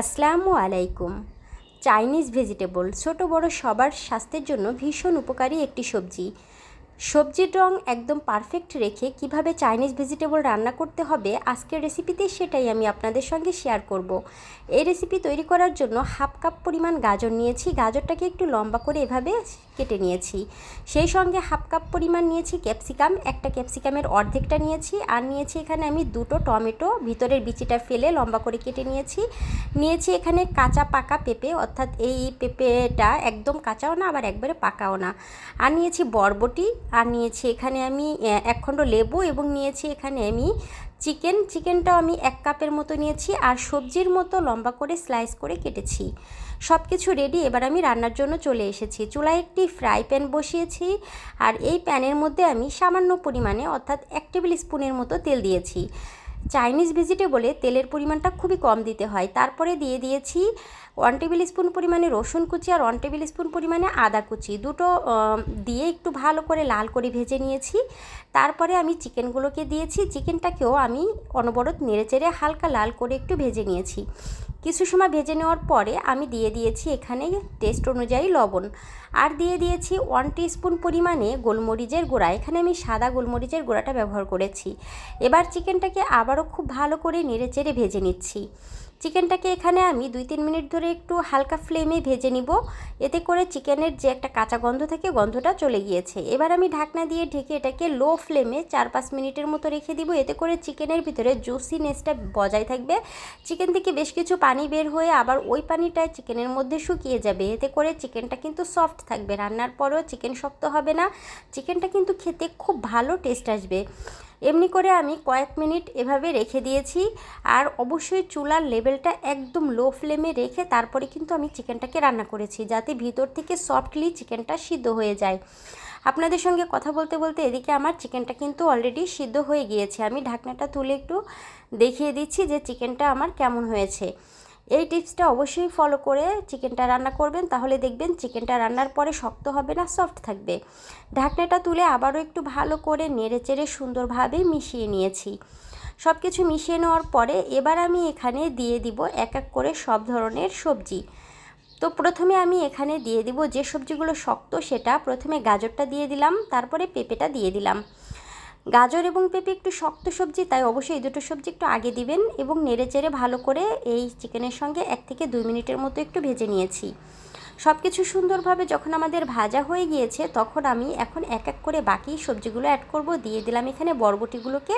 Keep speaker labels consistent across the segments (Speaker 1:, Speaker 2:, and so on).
Speaker 1: আসসালামু আলাইকুম। Chinese vegetable ছোট বড় সবার স্বাস্থ্যের জন্য ভীষণ উপকারী একটি সবজি। সবজির রং একদম পারফেক্ট রেখে কীভাবে চাইনিজ ভেজিটেবল রান্না করতে হবে, আজকের রেসিপিতে সেটাই আমি আপনাদের সঙ্গে শেয়ার করব। এই রেসিপি তৈরি করার জন্য হাফ কাপ পরিমাণ গাজর নিয়েছি, গাজরটাকে একটু লম্বা করে এভাবে কেটে নিয়েছি। সেই সঙ্গে হাফ কাপ পরিমাণ নিয়েছি ক্যাপসিকাম একটা ক্যাপসিকামের অর্ধেকটা নিয়েছি, আর নিয়েছি এখানে আমি দুটো টমেটো, ভিতরের বিচিটা ফেলে লম্বা করে কেটে নিয়েছি। নিয়েছি এখানে কাঁচা পাকা পেঁপে, অর্থাৎ এই পেঁপেটা একদম কাঁচাও না, আবার একবারে পাকাও না। আর নিয়েছি বরবটি আর নিয়েছি এখানে আমি এক খণ্ড লেবু এবং নিয়েছি এখানে আমি চিকেন। চিকেনটাও আমি এক কাপের মতো নিয়েছি আর সবজির মতো লম্বা করে স্লাইস করে কেটেছি। সব কিছু রেডি, এবার আমি রান্নার জন্য চলে এসেছি। চুলায় একটি ফ্রাই প্যান বসিয়েছি আর এই প্যানের মধ্যে আমি সামান্য পরিমাণে অর্থাৎ এক টেবিল স্পুনের মতো তেল দিয়েছি। চাইনিজ ভেজিটেবলে তেলের পরিমাণটা খুবই কম দিতে হয়। তারপরে দিয়ে দিয়েছি ওয়ান টেবিল স্পুন পরিমাণে রসুন কুচি আর ওয়ান টেবিল স্পুন পরিমাণে আদা কুচি। দুটো দিয়ে একটু ভালো করে লাল করে ভেজে নিয়েছি। তারপরে আমি চিকেনগুলোকে দিয়েছি। চিকেনটাকেও আমি অনবরত নেড়ে নেড়েচেড়ে হালকা লাল করে একটু ভেজে নিয়েছি। কিছু সময় ভেজে নেওয়ার পরে আমি দিয়ে দিয়েছি এখানে টেস্ট অনুযায়ী লবণ। আর দিয়ে দিয়েছি ওয়ান স্পুন পরিমাণে গোলমরিচের গুঁড়া। এখানে আমি সাদা গোলমরিচের গুঁড়াটা ব্যবহার করেছি। এবার চিকেনটাকে আবারও খুব ভালো করে নেড়ে চেড়ে ভেজে নিচ্ছি। চিকেনটাকে এখানে আমি দুই তিন মিনিট ধরে একটু হালকা ফ্লেমে ভেজে নিব। এতে করে চিকেনের যে একটা কাঁচা গন্ধ থেকে গন্ধটা চলে গিয়েছে। এবার আমি ঢাকনা দিয়ে ঢেকে এটাকে লো ফ্লেমে চার পাঁচ মিনিটের মতো রেখে দিব। এতে করে চিকেনের ভিতরে জুসিনেসটা বজায় থাকবে। চিকেন থেকে বেশ কিছু পানি বের হয়ে আবার ওই পানিটা চিকেনের মধ্যে শুকিয়ে যাবে। এতে করে চিকেনটা কিন্তু সফট থাকবে। রান্নার পরেও চিকেন শক্ত হবে না। চিকেনটা কিন্তু খেতে খুব ভালো টেস্ট আসবে। এমনি করে আমি কয়েক মিনিট এভাবে রেখে দিয়েছি। আর অবশ্যই চুলার লেভেলটা একদম লো ফ্লেমে রেখে তারপরে কিন্তু আমি চিকেনটাকে রান্না করেছি, যাতে ভিতর থেকে সফটলি চিকেনটা সিদ্ধ হয়ে যায়। আপনাদের সঙ্গে কথা বলতে বলতে এদিকে আমার চিকেনটা কিন্তু অলরেডি সিদ্ধ হয়ে গিয়েছে। আমি ঢাকনাটা তুলে একটু দেখিয়ে দিচ্ছি যে চিকেনটা আমার কেমন হয়েছে। এই টিপসটা অবশ্যই ফলো করে চিকেনটা রান্না করবেন, তাহলে দেখবেন চিকেনটা রান্নার পরে শক্ত হবে না সফট থাকবে। ঢাকনাটা তুলে আবারও একটু ভালো করে নেড়ে চেড়ে সুন্দরভাবে মিশিয়ে নিয়েছি। সব কিছু মিশিয়ে নেওয়ার পরে এবার আমি এখানে দিয়ে দিব এক এক করে সব ধরনের সবজি। তো প্রথমে আমি এখানে দিয়ে দিব যে সবজিগুলো শক্ত, সেটা প্রথমে গাজরটা দিয়ে দিলাম, তারপরে পেঁপেটা দিয়ে দিলাম। গাজর এবং পেঁপে একটু শক্ত সবজি, তাই অবশ্যই এই দুটো সবজি একটু আগে দিবেন এবং নেড়ে চেড়ে ভালো করে এই চিকেনের সঙ্গে এক থেকে দুই মিনিটের মতো একটু ভেজে নিয়েছি। সব কিছু সুন্দরভাবে যখন আমাদের ভাজা হয়ে গিয়েছে, তখন আমি এখন এক এক করে বাকি সবজিগুলো অ্যাড করব। দিয়ে দিলাম এখানে বরবটিগুলোকে।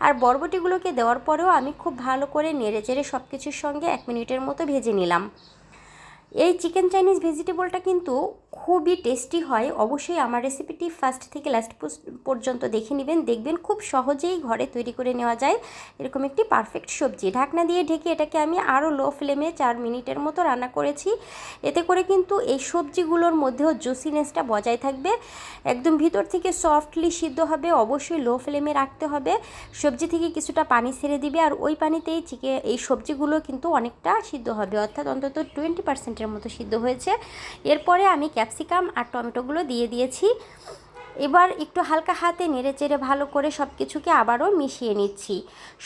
Speaker 1: আর বরবটিগুলোকে দেওয়ার পরেও আমি খুব ভালো করে নেড়ে চেড়ে সব কিছুর সঙ্গে এক মিনিটের মতো ভেজে নিলাম। এই চিকেন চাইনিজ ভেজিটেবলটা কিন্তু খুবই টেস্টি হয়। অবশ্যই আমার রেসিপিটি ফার্স্ট থেকে লাস্ট পর্যন্ত দেখে নেবেন। দেখবেন খুব সহজেই ঘরে তৈরি করে নেওয়া যায়। এরকম একটি পারফেক্ট সবজি। ঢাকনা দিয়ে ঢেকে এটাকে আমি আরও লো ফ্লেমে চার মিনিটের মতো রান্না করেছি। এতে করে কিন্তু এই সবজিগুলোর মধ্যেও জুসিনেসটা বজায় থাকবে। একদম ভিতর থেকে সফটলি সিদ্ধ হবে। অবশ্যই লো ফ্লেমে রাখতে হবে। সবজি থেকে কিছুটা পানি ছেড়ে দিবে। আর ওই পানিতেই চিকে, এই সবজিগুলো কিন্তু অনেকটা সিদ্ধ হবে। অর্থাৎ অন্তত টোয়েন্টি পার্সেন্টের মতো সিদ্ধ হয়েছে। এরপরে আমি ক্যাপসিকাম আর টমেটোগুলো দিয়ে দিয়েছি। এবার একটু হালকা হাতে নেড়ে চেড়ে ভালো করে সব কিছুকে আবারও মিশিয়ে নিচ্ছি।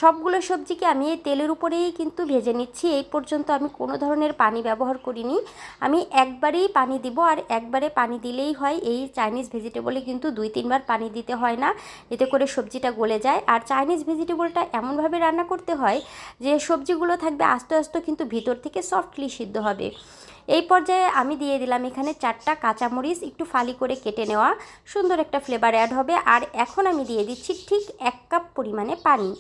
Speaker 1: সবগুলো সবজিকে আমি এই তেলের উপরেই কিন্তু ভেজে নিচ্ছি। এই পর্যন্ত আমি কোনো ধরনের পানি ব্যবহার করিনি। আমি একবারেই পানি দিব আর একবারে পানি দিলেই হয়। এই চাইনিজ ভেজিটেবলে কিন্তু দুই তিনবার পানি দিতে হয় না। এতে করে সবজিটা গলে যায়। আর চাইনিজ ভেজিটেবলটা এমনভাবে রান্না করতে হয় যে সবজিগুলো থাকবে আস্তে আস্তে কিন্তু ভিতর থেকে সফটলি সিদ্ধ হবে। এই পর্যায়ে আমি দিয়ে দিলাম এখানে চারটা কাঁচামরিচ, একটু ফালি করে কেটে নেওয়া। সুন্দর একটা ফ্লেভার অ্যাড হবে। আর এখন আমি দিয়ে দিচ্ছি ঠিক এক কাপ পরিমাণে পানি।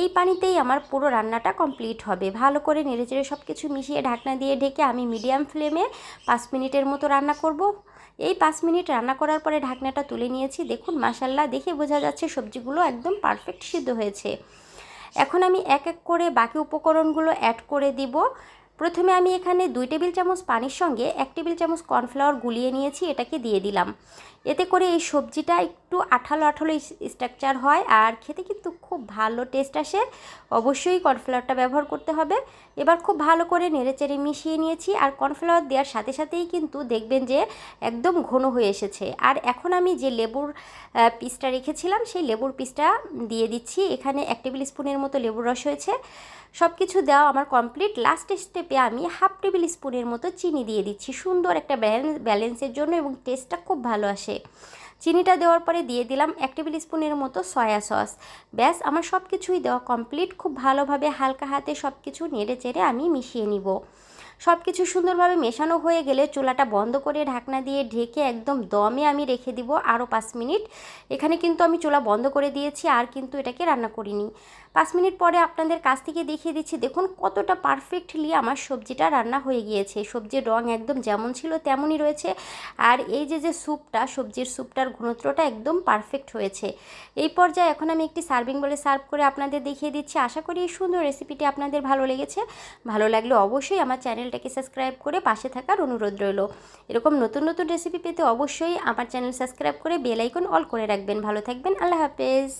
Speaker 1: এই পানিতেই আমার পুরো রান্নাটা কমপ্লিট হবে। ভালো করে নেড়েচেড়ে সব কিছু মিশিয়ে ঢাকনা দিয়ে ঢেকে আমি মিডিয়াম ফ্লেমে পাঁচ মিনিটের মতো রান্না করব। এই পাঁচ মিনিট রান্না করার পরে ঢাকনাটা তুলে নিয়েছি। দেখুন মাসাল্লা দেখে বোঝা যাচ্ছে সবজিগুলো একদম পারফেক্ট সিদ্ধ হয়েছে। এখন আমি এক এক করে বাকি উপকরণগুলো অ্যাড করে দিব। প্রথমে আমি এখানে দুই টেবিল চামচ পানির সঙ্গে এক টেবিল চামচ কর্নফ্লাওয়ার গুলিয়ে নিয়েছি, এটাকে দিয়ে দিলাম। এতে করে এই সবজিটা একটু আঠালো আঠালো স্ট্রাকচার হয় আর খেতে কিন্তু খুব ভালো টেস্ট আসে। অবশ্যই কর্নফ্লাওয়ারটা ব্যবহার করতে হবে। এবার খুব ভালো করে নেড়েচেড়ে মিশিয়ে নিয়েছি আর কর্নফ্লাওয়ার দেওয়ার সাথে সাথেই কিন্তু দেখবেন যে একদম ঘন হয়ে এসেছে। আর এখন আমি যে লেবুর পিসটা রেখেছিলাম সেই লেবুর পিসটা দিয়ে দিচ্ছি। এখানে এক টেবিল স্পুনের মতো লেবুর রস হয়েছে। সব কিছু দেওয়া আমার কমপ্লিট লাস্ট স্টেপে আমি হাফ টেবিল স্পুনের মতো চিনি দিয়ে দিচ্ছি। সুন্দর একটা ব্যালেন্সের জন্য এবং টেস্টটা খুব ভালো আসে। চিনিটা দেওয়ার পরে দিয়ে দিলাম এক টেবিল স্পুনের মতো সয়া সস। ব্যাস, আমার সব কিছুই দেওয়া কমপ্লিট খুব ভালোভাবে হালকা হাতে সব কিছু নেড়ে চেড়ে আমি মিশিয়ে নিব। সব কিছু সুন্দরভাবে মেশানো হয়ে গেলে চুলাটা বন্ধ করে ঢাকনা দিয়ে ঢেকে একদম দমে আমি রেখে দিব আরও পাঁচ মিনিট। এখানে কিন্তু আমি চুলা বন্ধ করে দিয়েছি, আর কিন্তু এটাকে রান্না করিনি। পাঁচ মিনিট পরে আপনাদের কাছ থেকে দেখিয়ে দিচ্ছি, দেখুন কতটা পারফেক্টলি আমার সবজিটা রান্না হয়ে গিয়েছে। সবজির রং একদম যেমন ছিল তেমনই রয়েছে, আর এই যে যে স্যুপটা, সবজির স্যুপটার ঘনত্বটা একদম পারফেক্ট হয়েছে। এই পর্যায়ে এখন আমি একটি সার্ভিং বলে সার্ভ করে আপনাদের দেখিয়ে দিচ্ছি। আশা করি এই সুন্দর রেসিপিটি আপনাদের ভালো লেগেছে। ভালো লাগলে অবশ্যই আমার চ্যানেলটাকে সাবস্ক্রাইব করে পাশে থাকার অনুরোধ রইল। এরকম নতুন নতুন রেসিপি পেতে অবশ্যই আমার চ্যানেল সাবস্ক্রাইব করে বেল আইকন অল করে রাখবেন। ভালো থাকবেন। আল্লাহ হাফেজ।